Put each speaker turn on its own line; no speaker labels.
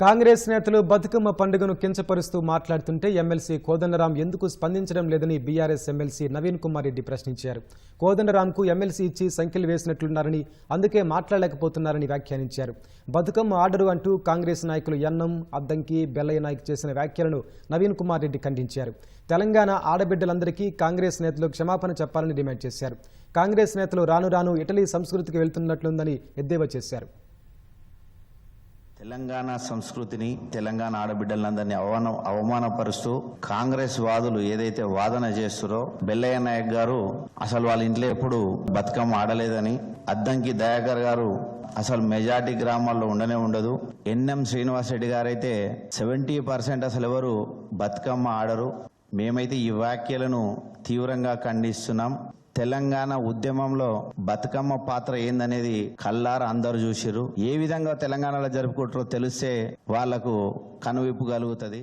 కాంగ్రెస్ నేతలు బతుకమ్మ పండుగను కించపరుస్తూ మాట్లాడుతుంటే ఎమ్మెల్సీ కోదండరాం ఎందుకు స్పందించడం లేదని బీఆర్ఎస్ ఎమ్మెల్సీ నవీన్ కుమార్ రెడ్డి ప్రశ్నించారు. కోదండరాంకు ఎమ్మెల్సీ ఇచ్చి సంఖ్యలు వేసినట్లున్నారని అందుకే మాట్లాడలేకపోతున్నారని వ్యాఖ్యానించారు. బతుకమ్మ ఆర్డరు అంటూ కాంగ్రెస్ నాయకులు ఎన్నం అద్దంకి బెల్లయ్య నాయక్ చేసిన వ్యాఖ్యలను నవీన్ కుమార్ రెడ్డి ఖండించారు. తెలంగాణ ఆడబిడ్డలందరికీ కాంగ్రెస్ నేతలు క్షమాపణ చెప్పాలని డిమాండ్ చేశారు. కాంగ్రెస్ నేతలు రాను రాను ఇటలీ సంస్కృతికి వెళ్తున్నట్లుందని ఎద్దేవా చేశారు.
తెలంగాణ సంస్కృతిని తెలంగాణ ఆడబిడ్డలందరినీ అవమాన అవమానపరుస్తూ కాంగ్రెస్ వాదులు ఏదైతే వాదన చేస్తారో బెల్లయ్య నాయక్ గారు అసలు వాళ్ళ ఇంట్లో ఎప్పుడు బతుకమ్మ ఆడలేదని అద్దంకి దయాకర్ గారు అసలు మెజార్టీ గ్రామాల్లో ఉండనే ఉండదు. ఎన్ఎం శ్రీనివాస్ రెడ్డి గారైతే సెవెంటీ పర్సెంట్ అసలు ఎవరు బతుకమ్మ ఆడరు. మేమైతే ఈ వ్యాఖ్యలను తీవ్రంగా ఖండిస్తున్నాం. తెలంగాణ ఉద్యమంలో బతుకమ్మ పాత్ర ఏందనేది కల్లార అందరు చూసిరు ఏ విధంగా తెలంగాణలో జరుపుకుంటారో తెలిస్తే వాళ్ళకు కనువిప్పు కలుగుతుంది.